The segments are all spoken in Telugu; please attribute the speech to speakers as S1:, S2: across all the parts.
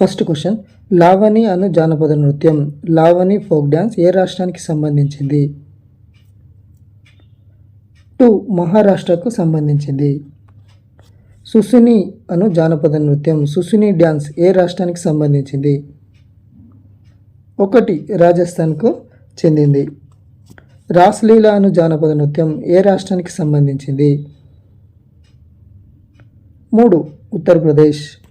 S1: ఫస్ట్ క్వశ్చన్ లావణి అను జానపద నృత్యం. లావణి ఫోక్ డ్యాన్స్ ఏ రాష్ట్రానికి సంబంధించింది? టూ మహారాష్ట్రకు సంబంధించింది. సుసుని అను జానపద నృత్యం. సుసుని డ్యాన్స్ ఏ రాష్ట్రానికి సంబంధించింది? ఒకటి. రాజస్థాన్కు చెందింది. రాస్లీల అను జానపద నృత్యం ఏ రాష్ట్రానికి సంబంధించింది? మూడు. ఉత్తరప్రదేశ్.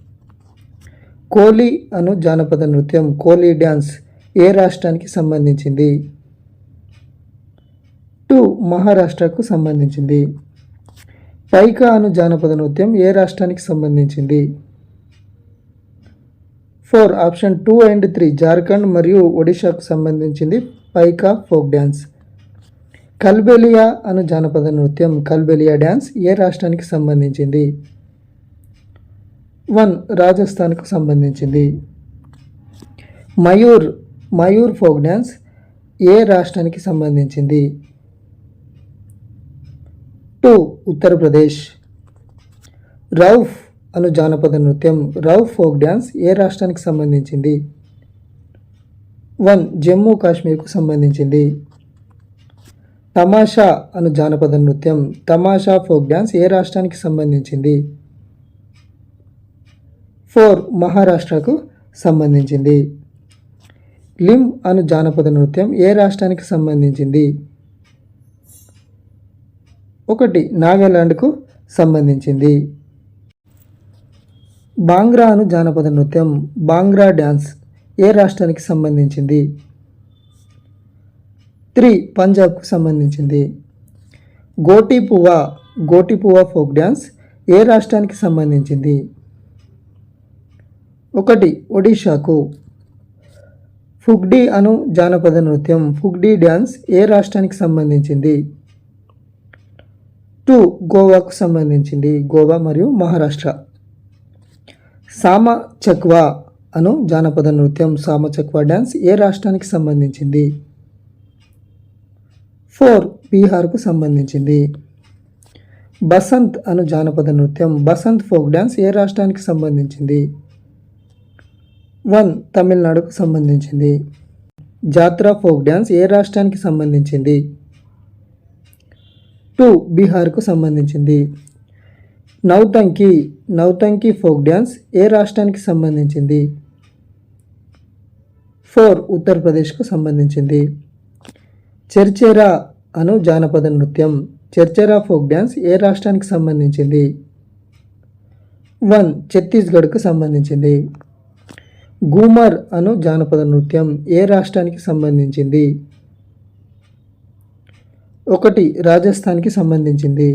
S1: కోలి అను జానపద నృత్యం కోలి డ్యాన్స్ ఏ రాష్ట్రానికి సంబంధించింది? టూ మహారాష్ట్రకు సంబంధించింది. పైకా అను జానపద నృత్యం ఏ రాష్ట్రానికి సంబంధించింది? Four option two and three Jharkhand మరియు ఒడిశాకు సంబంధించింది పైకా ఫోక్ డ్యాన్స్. కల్బెలియా అను జానపద నృత్యం కల్బెలియా డ్యాన్స్ ఏ రాష్ట్రానికి సంబంధించింది? వన్ రాజస్థాన్కు సంబంధించింది. మయూర్ మయూర్ ఫోక్ డ్యాన్స్ ఏ రాష్ట్రానికి సంబంధించింది? టూ ఉత్తరప్రదేశ్. రౌఫ్ అను జానపద నృత్యం రౌఫ్ ఫోక్ డ్యాన్స్ ఏ రాష్ట్రానికి సంబంధించింది? వన్ జమ్మూ కాశ్మీర్కు సంబంధించింది. తమాషా అను జానపద నృత్యం తమాషా ఫోక్ డ్యాన్స్ ఏ రాష్ట్రానికి సంబంధించింది? ఫోర్ మహారాష్ట్రకు సంబంధించింది. లిమ్ అను జానపద నృత్యం ఏ రాష్ట్రానికి సంబంధించింది? ఒకటి నాగాలాండ్కు సంబంధించింది. బాంగ్రా అను జానపద నృత్యం బాంగ్రా డ్యాన్స్ ఏ రాష్ట్రానికి సంబంధించింది? త్రీ పంజాబ్కు సంబంధించింది. గోటి పువ్వా గోటి ఫోక్ డ్యాన్స్ ఏ రాష్ట్రానికి సంబంధించింది? ఒకటి ఒడిషాకు. ఫుగ్డీ అను జానపద నృత్యం ఫుగ్డీ డ్యాన్స్ ఏ రాష్ట్రానికి సంబంధించింది? టూ గోవాకు సంబంధించింది గోవా మరియు మహారాష్ట్ర. సామ చక్వా అను జానపద నృత్యం సామ చక్వా డ్యాన్స్ ఏ రాష్ట్రానికి సంబంధించింది? ఫోర్ బీహార్కు సంబంధించింది. బసంత్ అను జానపద నృత్యం బసంత్ ఫోక్ డ్యాన్స్ ఏ రాష్ట్రానికి సంబంధించింది? వన్ తమిళనాడుకు సంబంధించింది. జాత్రా ఫోక్ డ్యాన్స్ ఏ రాష్ట్రానికి సంబంధించింది? టూ బీహార్కు సంబంధించింది. నౌతంకి నౌతంకి ఫోక్ డ్యాన్స్ ఏ రాష్ట్రానికి సంబంధించింది? ఫోర్ ఉత్తరప్రదేశ్కు సంబంధించింది. చర్చెరా అను జానపద నృత్యం. చర్చెరా ఫోక్ డ్యాన్స్ ఏ రాష్ట్రానికి సంబంధించింది? వన్ ఛత్తీస్గఢ్కు సంబంధించింది. గూమర్ అను జానపద నృత్యం ఏ రాష్ట్రానికి సంబంధించింది? ఒకటి రాజస్థాన్కి సంబంధించింది.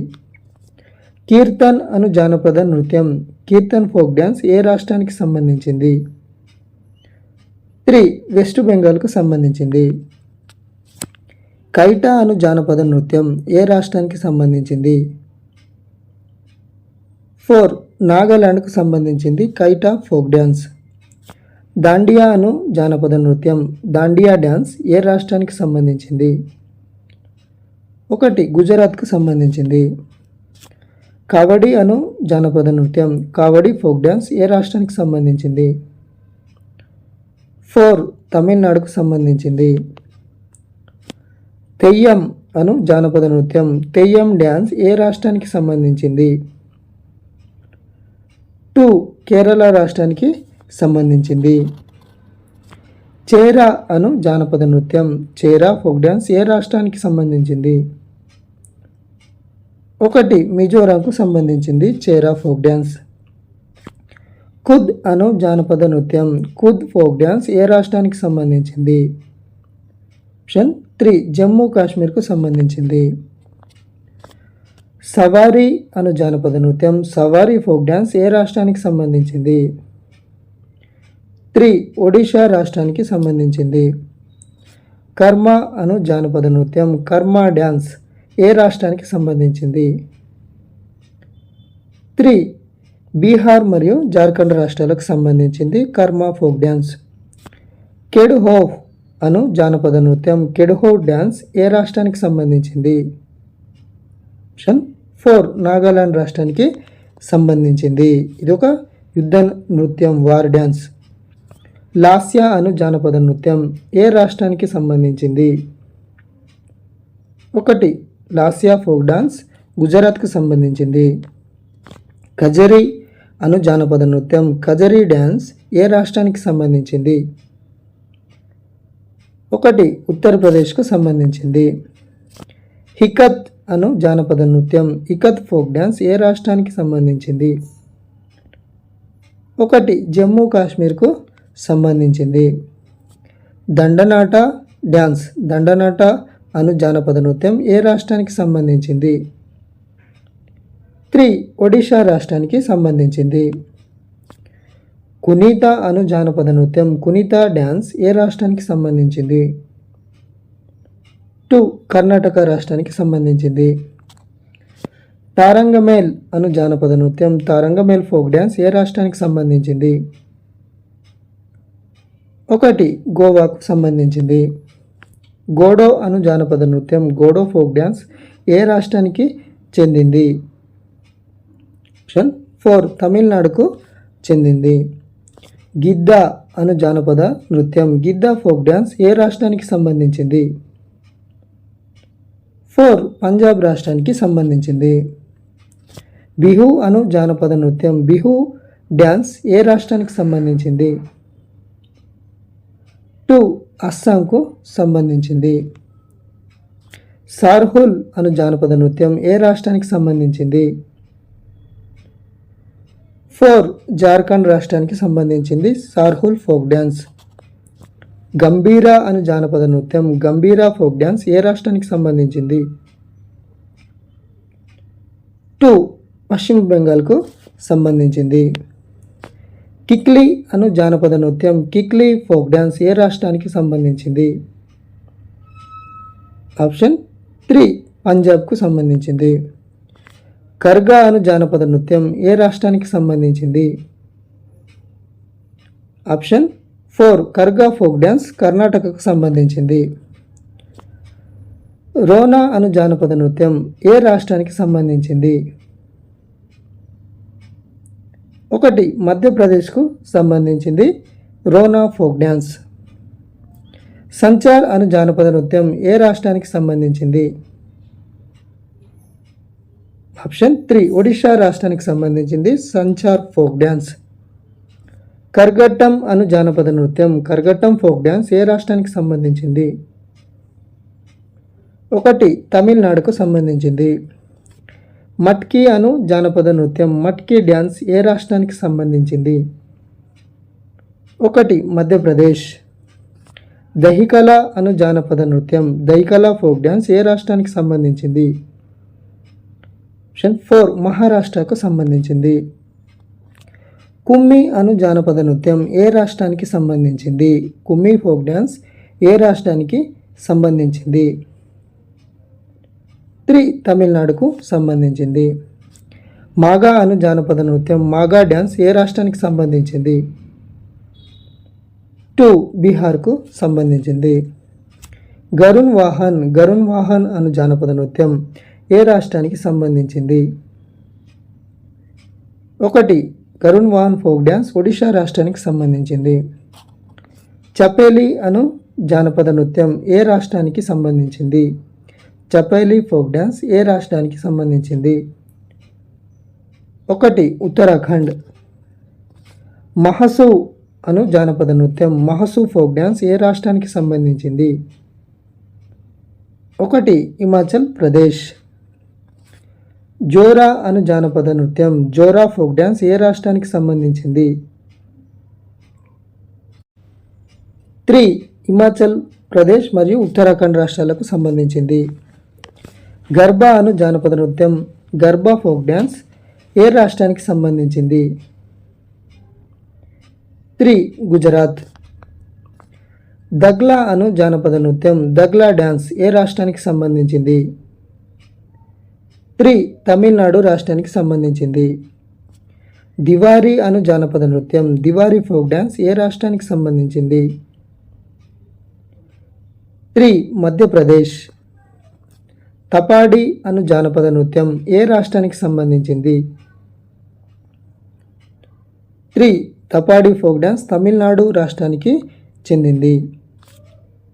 S1: కీర్తన్ అను జానపద నృత్యం కీర్తన్ ఫోక్ డ్యాన్స్ ఏ రాష్ట్రానికి సంబంధించింది? త్రీ వెస్ట్ బెంగాల్కు సంబంధించింది. కైటా అను జానపద నృత్యం ఏ రాష్ట్రానికి సంబంధించింది? ఫోర్ నాగాలాండ్కు సంబంధించింది కైటా ఫోక్ డ్యాన్స్ దాండియా అను జానపద నృత్యం దాండియా డ్యాన్స్ ఏ రాష్ట్రానికి సంబంధించింది? ఒకటి గుజరాత్కు సంబంధించింది. కావడి అను జానపద నృత్యం కావడి ఫోక్ డ్యాన్స్ ఏ రాష్ట్రానికి సంబంధించింది? ఫోర్ తమిళనాడుకు సంబంధించింది. తెయ్యం అను జానపద నృత్యం తెయ్యం డ్యాన్స్ ఏ రాష్ట్రానికి సంబంధించింది? టూ కేరళ రాష్ట్రానికి సంబంధించింది. చేరా అను జానపద నృత్యం చేరా ఫోక్ డ్యాన్స్ ఏ రాష్ట్రానికి సంబంధించింది? ఒకటి మిజోరాంకు సంబంధించింది చేరా ఫోక్ డ్యాన్స్ కుద్ అను జానపద నృత్యం కుద్ ఫోక్ డ్యాన్స్ ఏ రాష్ట్రానికి సంబంధించింది? ఆప్షన్ త్రీ జమ్మూ కాశ్మీర్కు సంబంధించింది. సవారీ అను జానపద నృత్యం సవారీ ఫోక్ డ్యాన్స్ ఏ రాష్ట్రానికి సంబంధించింది? త్రీ ఒడిషా రాష్ట్రానికి సంబంధించింది. కర్మ అను జానపద నృత్యం కర్మ డ్యాన్స్ ఏ రాష్ట్రానికి సంబంధించింది? త్రీ బీహార్ మరియు జార్ఖండ్ రాష్ట్రాలకు సంబంధించింది కర్మ ఫోక్ డ్యాన్స్. కెడ్హో అను జానపద నృత్యం కెడ్హో డ్యాన్స్ ఏ రాష్ట్రానికి సంబంధించింది? ఆప్షన్ ఫోర్ నాగాలాండ్ రాష్ట్రానికి సంబంధించింది. ఇది ఒక యుద్ధ నృత్యం వార్ డ్యాన్స్. లాస్య అను జానపద నృత్యం ఏ రాష్ట్రానికి సంబంధించింది? ఒకటి లాస్యా ఫోక్ డాన్స్ గుజరాత్కు సంబంధించింది. కజరీ అను జానపద నృత్యం కజరీ డ్యాన్స్ ఏ రాష్ట్రానికి సంబంధించింది? ఒకటి ఉత్తరప్రదేశ్కు సంబంధించింది. హికత్ అను జానపద నృత్యం ఇకత్ ఫోక్ డ్యాన్స్ ఏ రాష్ట్రానికి సంబంధించింది? ఒకటి జమ్మూ కాశ్మీర్కు సంబంధించింది. దండనాట డ్యాన్స్. దండనాట అను జానపద నృత్యం ఏ రాష్ట్రానికి సంబంధించింది? త్రీ. ఒడిషా రాష్ట్రానికి సంబంధించింది. కునీత అను జానపద నృత్యం కునీత డ్యాన్స్ ఏ రాష్ట్రానికి సంబంధించింది? టూ. కర్ణాటక రాష్ట్రానికి సంబంధించింది. తారంగమేల్ అను జానపద నృత్యం తారంగమేల్ ఫోక్ డ్యాన్స్ ఏ రాష్ట్రానికి సంబంధించింది? ఒకటి గోవాకు సంబంధించింది. గోడో అను జానపద నృత్యం గోడో ఫోక్ డ్యాన్స్ ఏ రాష్ట్రానికి చెందింది? ఆప్షన్ ఫోర్ తమిళనాడుకు చెందింది. గిద్దా అను జానపద నృత్యం గిద్దా ఫోక్ డ్యాన్స్ ఏ రాష్ట్రానికి సంబంధించింది? ఫోర్ పంజాబ్ రాష్ట్రానికి సంబంధించింది. బిహు అను జానపద నృత్యం బిహు డ్యాన్స్ ఏ రాష్ట్రానికి సంబంధించింది? టూ అస్సాంకు సంబంధించింది. సార్హుల్ అను జానపద నృత్యం ఏ రాష్ట్రానికి సంబంధించింది? ఫోర్ జార్ఖండ్ రాష్ట్రానికి సంబంధించింది సార్హుల్ ఫోక్ డ్యాన్స్. గంభీరా అను జానపద నృత్యం గంభీరా ఫోక్ డ్యాన్స్ ఏ రాష్ట్రానికి సంబంధించింది? టూ పశ్చిమ బెంగాల్కు సంబంధించింది. కిక్లీ అను జానపద నృత్యం కిక్లీ ఫోక్ డ్యాన్స్ ఏ రాష్ట్రానికి సంబంధించింది? ఆప్షన్ త్రీ పంజాబ్కు సంబంధించింది. కర్గా అను జానపద నృత్యం ఏ రాష్ట్రానికి సంబంధించింది? Option four Karga folk dance కర్ణాటకకు సంబంధించింది. రోనా అను జానపద నృత్యం ఏ రాష్ట్రానికి సంబంధించింది? ఒకటి మధ్యప్రదేశ్కు సంబంధించింది. రోనా ఫోక్ డ్యాన్స్ సంచార్ అను జానపద నృత్యం ఏ రాష్ట్రానికి సంబంధించింది? ఆప్షన్ త్రీ ఒడిషా రాష్ట్రానికి సంబంధించింది. సంచార్ ఫోక్ డ్యాన్స్ కర్గట్టం అను జానపద నృత్యం కర్గట్టం ఫోక్ డ్యాన్స్ ఏ రాష్ట్రానికి సంబంధించింది? ఒకటి తమిళనాడుకు సంబంధించింది. మట్కీ అను జానపద నృత్యం మట్కీ డ్యాన్స్ ఏ రాష్ట్రానికి సంబంధించింది? ఒకటి మధ్యప్రదేశ్. దహికల అను జానపద నృత్యం దహికల ఫోక్ డ్యాన్స్ ఏ రాష్ట్రానికి సంబంధించింది? ఆప్షన్ ఫోర్ మహారాష్ట్రకు సంబంధించింది. కుమ్మి అను జానపద నృత్యం ఏ రాష్ట్రానికి సంబంధించింది? కుమ్మి ఫోక్ డ్యాన్స్ ఏ రాష్ట్రానికి సంబంధించింది? త్రీ తమిళనాడుకు సంబంధించింది. మాగా అను జానపద నృత్యం మాగా డ్యాన్స్ ఏ రాష్ట్రానికి సంబంధించింది? టూ బీహార్కు సంబంధించింది. గరుణ్ వాహన్ గరుణ్ వాహన్ అను జానపద నృత్యం ఏ రాష్ట్రానికి సంబంధించింది? ఒకటి గరుణ్ వాహన్ ఫోక్ డ్యాన్స్ ఒడిషా రాష్ట్రానికి సంబంధించింది. చపేలి అను జానపద నృత్యం ఏ రాష్ట్రానికి సంబంధించింది? చపైలీ ఫోక్ డ్యాన్స్ ఏ రాష్ట్రానికి సంబంధించింది? ఒకటి ఉత్తరాఖండ్. మహసు అను జానపద నృత్యం మహసు ఫోక్ డ్యాన్స్ ఏ రాష్ట్రానికి సంబంధించింది? ఒకటి హిమాచల్ ప్రదేశ్. జోరా అను జానపద నృత్యం జోరా ఫోక్ డ్యాన్స్ ఏ రాష్ట్రానికి సంబంధించింది? త్రీ హిమాచల్ ప్రదేశ్ మరియు ఉత్తరాఖండ్ రాష్ట్రాలకు సంబంధించింది. గర్భా అను జానపద నృత్యం గర్భా ఫోక్ డ్యాన్స్ ఏ రాష్ట్రానికి సంబంధించింది? త్రీ. గుజరాత్. దగ్లా అను జానపద నృత్యం దగ్లా డ్యాన్స్ ఏ రాష్ట్రానికి సంబంధించింది? త్రీ. తమిళనాడు రాష్ట్రానికి సంబంధించింది. దివారీ అను జానపద నృత్యం దివారీ ఫోక్ డ్యాన్స్ ఏ రాష్ట్రానికి సంబంధించింది? త్రీ. మధ్యప్రదేశ్. తపాడి అను జానపద నృత్యం ఏ రాష్ట్రానికి సంబంధించింది? Three. Tapadi folk dance Tamil Nadu రాష్ట్రానికి చెందింది.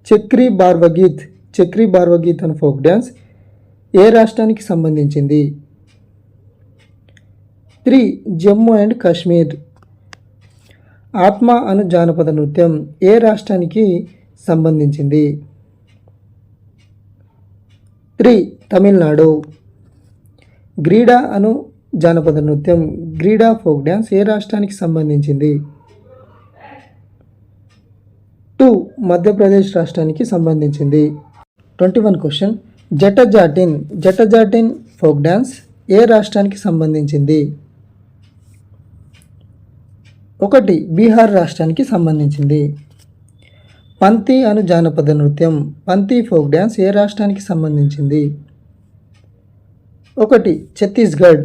S1: చక్రీ బార్వగీత్ చక్రీ బార్వగీత్ అను ఫోక్ డ్యాన్స్ ఏ రాష్ట్రానికి సంబంధించింది? త్రీ. జమ్మూ అండ్ కాశ్మీర్. ఆత్మ అను జానపద నృత్యం ఏ రాష్ట్రానికి సంబంధించింది? త్రీ తమిళనాడు. గ్రీడా అను జానపద నృత్యం గ్రీడా ఫోక్ డ్యాన్స్ ఏ రాష్ట్రానికి సంబంధించింది? టూ మధ్యప్రదేశ్ రాష్ట్రానికి సంబంధించింది. Twenty one question. Jatajatin Jatajatin folk dance ఏ రాష్ట్రానికి సంబంధించింది? ఒకటి బీహార్ రాష్ట్రానికి సంబంధించింది. పంతి అను జానపద నృత్యం పంతి ఫోక్ డ్యాన్స్ ఏ రాష్ట్రానికి సంబంధించింది? ఒకటి ఛత్తీస్గఢ్.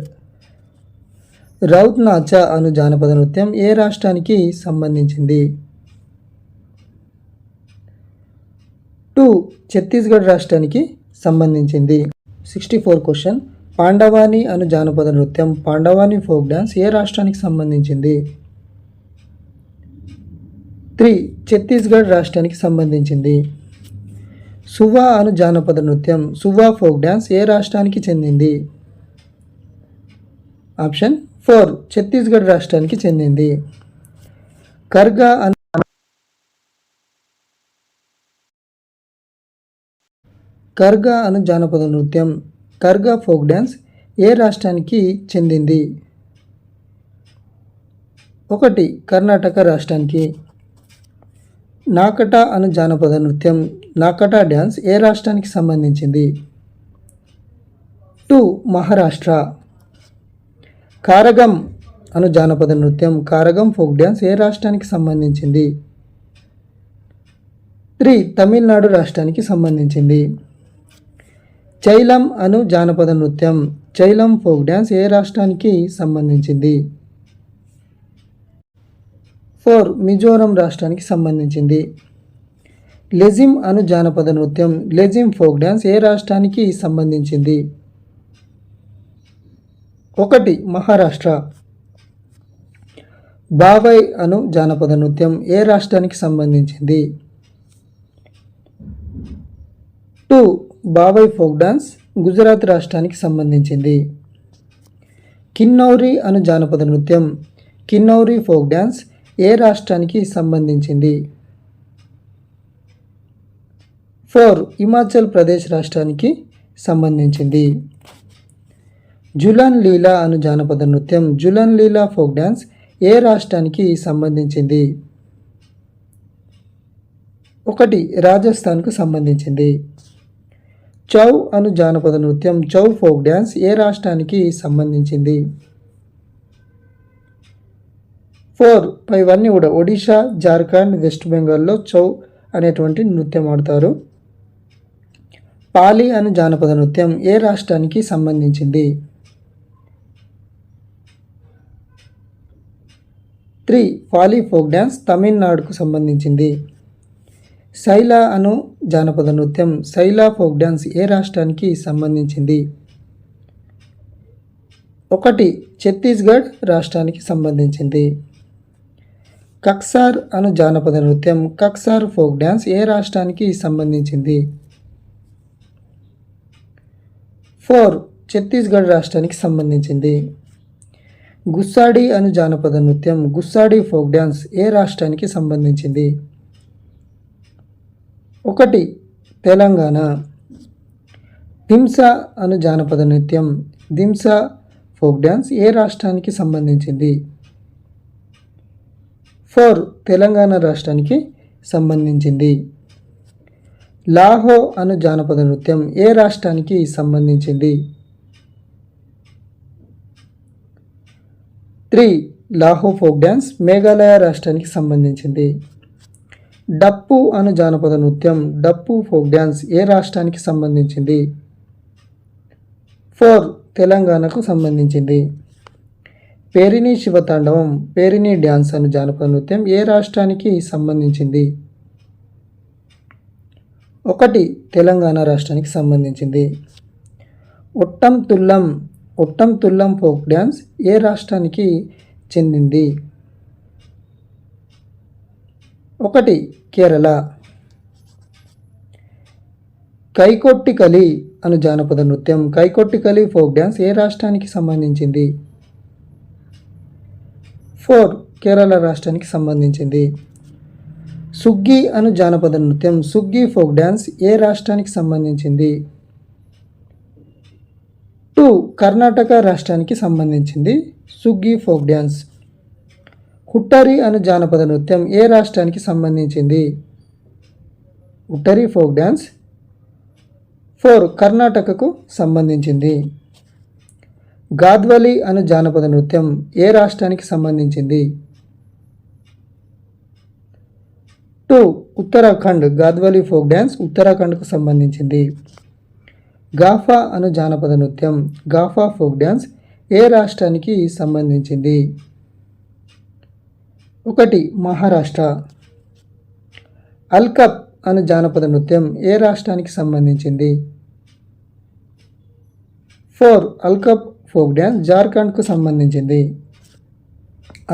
S1: రౌత్ నాచా అను జానపద నృత్యం ఏ రాష్ట్రానికి సంబంధించింది? టూ ఛత్తీస్గఢ్ రాష్ట్రానికి సంబంధించింది. Sixty four question. పాండవాని అను జానపద నృత్యం పాండవాని ఫోక్ డ్యాన్స్ ఏ రాష్ట్రానికి సంబంధించింది? త్రీ ఛత్తీస్గఢ్ రాష్ట్రానికి సంబంధించింది. సువా అను జానపద నృత్యం సువా ఫోక్ డ్యాన్స్ ఏ రాష్ట్రానికి చెందింది? ఆప్షన్ ఫోర్ ఛత్తీస్గఢ్ రాష్ట్రానికి చెందింది. కర్గా అను కర్గా అను జానపద నృత్యం కర్గా ఫోక్ డ్యాన్స్ ఏ రాష్ట్రానికి చెందింది? ఒకటి కర్ణాటక రాష్ట్రానికి. నాకట అను జానపద నృత్యం నాకట డ్యాన్స్ ఏ రాష్ట్రానికి సంబంధించింది? టూ మహారాష్ట్ర. కారగం అను జానపద నృత్యం కారగం ఫోక్ డ్యాన్స్ ఏ రాష్ట్రానికి సంబంధించింది? త్రీ తమిళనాడు రాష్ట్రానికి సంబంధించింది. చైలం అను జానపద నృత్యం చైలం ఫోక్ డ్యాన్స్ ఏ రాష్ట్రానికి సంబంధించింది? ఫోర్ మిజోరం రాష్ట్రానికి సంబంధించింది. లెజిమ్ అను జానపద నృత్యం లెజిమ్ ఫోక్ డ్యాన్స్ ఏ రాష్ట్రానికి సంబంధించింది? ఒకటి మహారాష్ట్ర. బాబాయ్ అను జానపద నృత్యం ఏ రాష్ట్రానికి సంబంధించింది? టూ బాబాయ్ ఫోక్ డాన్స్ గుజరాత్ రాష్ట్రానికి సంబంధించింది. కిన్నౌరి అను జానపద నృత్యం కిన్నౌరి ఫోక్ డ్యాన్స్ ఏ రాష్ట్రానికి సంబంధించింది? ఫోర్ హిమాచల్ ప్రదేశ్ రాష్ట్రానికి సంబంధించింది. జులన్ లీలా అను జానపద నృత్యం జులన్ లీలా ఫోక్ డ్యాన్స్ ఏ రాష్ట్రానికి సంబంధించింది? ఒకటి రాజస్థాన్కు సంబంధించింది. చౌ అను జానపద నృత్యం చౌ ఫోక్ డ్యాన్స్ ఏ రాష్ట్రానికి సంబంధించింది? ఫోర్ ఇవన్నీ కూడా ఒడిషా జార్ఖండ్ వెస్ట్ బెంగాల్లో చౌ అనేటువంటి నృత్యం ఆడతారు. పాలి అను జానపద నృత్యం ఏ రాష్ట్రానికి సంబంధించింది? త్రీ పాలి ఫోక్ డ్యాన్స్ తమిళనాడుకు సంబంధించింది. శైల అను జానపద నృత్యం శైలా ఫోక్ డ్యాన్స్ ఏ రాష్ట్రానికి సంబంధించింది? ఒకటి ఛత్తీస్గఢ్ రాష్ట్రానికి సంబంధించింది. కక్సార్ అను జానపద నృత్యం కక్సార్ ఫోక్ డ్యాన్స్ ఏ రాష్ట్రానికి సంబంధించింది? ఫోర్ ఛత్తీస్గఢ్ రాష్ట్రానికి సంబంధించింది. గుస్సాడి అను జానపద నృత్యం గుస్సాడి ఫోక్ డ్యాన్స్ ఏ రాష్ట్రానికి సంబంధించింది? ఒకటి తెలంగాణ. దింస అను జానపద నృత్యం దింస ఫోక్ డ్యాన్స్ ఏ రాష్ట్రానికి సంబంధించింది? ఫోర్ తెలంగాణ రాష్ట్రానికి సంబంధించింది. లాహో అను జానపద నృత్యం ఏ రాష్ట్రానికి సంబంధించింది? Three Laho folk dance Meghalaya రాష్ట్రానికి సంబంధించింది. డప్పు అను జానపద నృత్యం డప్పు ఫోక్ డ్యాన్స్ ఏ రాష్ట్రానికి సంబంధించింది? ఫోర్ తెలంగాణకు సంబంధించింది. పేరిణి శివతాండవం పేరిణి డ్యాన్స్ అను జానపద నృత్యం ఏ రాష్ట్రానికి సంబంధించింది? ఒకటి తెలంగాణ రాష్ట్రానికి సంబంధించింది. ఒట్టం తుల్లం ఒట్టం తుల్లం ఫోక్ డ్యాన్స్ ఏ రాష్ట్రానికి చెందింది? ఒకటి కేరళ. కైకొట్టికలి అను జానపద నృత్యం కైకొట్టికలి ఫోక్ డ్యాన్స్ ఏ రాష్ట్రానికి సంబంధించింది? ఫోర్ కేరళ రాష్ట్రానికి సంబంధించింది. సుగ్గి అను జానపద నృత్యం సుగ్గి ఫోక్ డ్యాన్స్ ఏ రాష్ట్రానికి సంబంధించింది? టూ కర్ణాటక రాష్ట్రానికి సంబంధించింది. సుగ్గి ఫోక్ డ్యాన్స్ హుట్టరి అను జానపద నృత్యం ఏ రాష్ట్రానికి సంబంధించింది? హుట్టరి ఫోక్ డ్యాన్స్ ఫోర్ కర్ణాటకకు సంబంధించింది. గాద్వలి అను జానపద నృత్యం ఏ రాష్ట్రానికి సంబంధించింది? Two Uttarakhand Garhwali folk dance ఉత్తరాఖండ్కు సంబంధించింది. గాఫా అను జానపద నృత్యం గాఫా ఫోక్ డ్యాన్స్ ఏ రాష్ట్రానికి సంబంధించింది? ఒకటి మహారాష్ట్ర. అల్కప్ అను జానపద నృత్యం ఏ రాష్ట్రానికి సంబంధించింది? ఫోర్ అల్కప్ ఫోక్ డ్యాన్స్ జార్ఖండ్కు సంబంధించింది.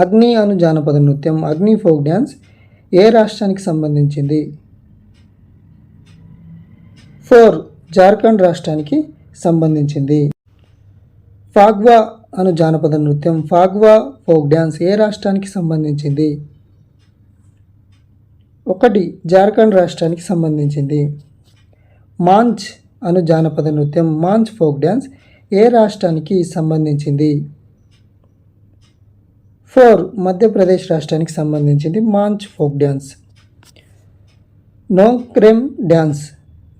S1: అగ్ని అను జానపద నృత్యం అగ్ని ఫోక్ డ్యాన్స్ ఏ రాష్ట్రానికి సంబంధించింది? ఫోర్ జార్ఖండ్ రాష్ట్రానికి సంబంధించింది. ఫాగ్వా అను జానపద నృత్యం ఫాగ్వా ఫోక్ డ్యాన్స్ ఏ రాష్ట్రానికి సంబంధించింది? ఒకటి జార్ఖండ్ రాష్ట్రానికి సంబంధించింది. మాంచ్ అను జానపద నృత్యం మాంచ్ ఫోక్ డ్యాన్స్ ఏ రాష్ట్రానికి సంబంధించింది? ఫోర్ మధ్యప్రదేశ్ రాష్ట్రానికి సంబంధించింది Manch folk dance. Nongkrem dance.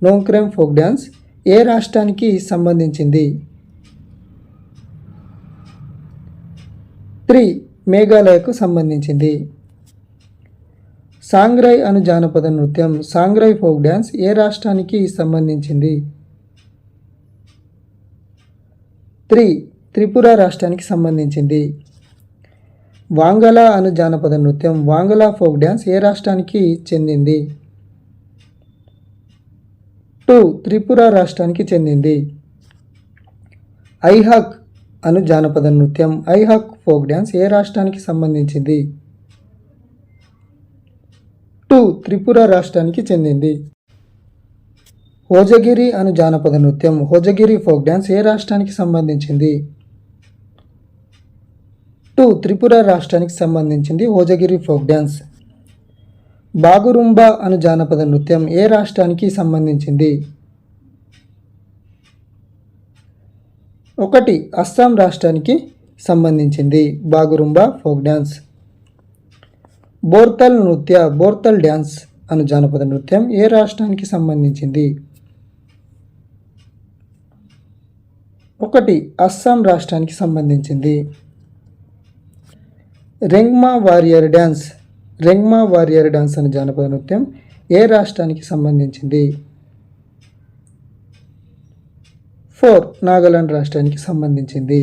S1: Nongkrem folk dance ఏ రాష్ట్రానికి సంబంధించింది? త్రీ మేఘాలయకు సంబంధించింది. సాంగ్రై అను జానపద నృత్యం సాంగ్రై ఫోక్ డ్యాన్స్ ఏ రాష్ట్రానికి సంబంధించింది? త్రీ త్రిపుర రాష్ట్రానికి సంబంధించింది. వాంగల అను జానపద నృత్యం వాంగల ఫోక్ డ్యాన్స్ ఏ రాష్ట్రానికి చెందింది? టూ త్రిపుర రాష్ట్రానికి చెందింది. ఐహక్ అను జానపద నృత్యం ఐహక్ ఫోక్ డ్యాన్స్ ఏ రాష్ట్రానికి సంబంధించింది? టూ త్రిపుర రాష్ట్రానికి చెందింది. హోజగిరి అను జానపద నృత్యం హోజగిరి ఫోక్ డ్యాన్స్ ఏ రాష్ట్రానికి సంబంధించింది? టూ. త్రిపుర రాష్ట్రానికి సంబంధించింది హోజగిరి ఫోక్ డ్యాన్స్ బాగురుంబా అను జానపద నృత్యం ఏ రాష్ట్రానికి సంబంధించింది? ఒకటి. అస్సాం రాష్ట్రానికి సంబంధించింది బాగురుంబా ఫోక్ డ్యాన్స్ బోర్తల్ నృత్య బోర్తల్ డ్యాన్స్ అను జానపద నృత్యం ఏ రాష్ట్రానికి సంబంధించింది? ఒకటి అస్సాం రాష్ట్రానికి సంబంధించింది. Rengma warrior dance Rengma warrior dance అనే జానపద నృత్యం ఏ రాష్ట్రానికి సంబంధించింది? ఫోర్ నాగాలాండ్ రాష్ట్రానికి సంబంధించింది.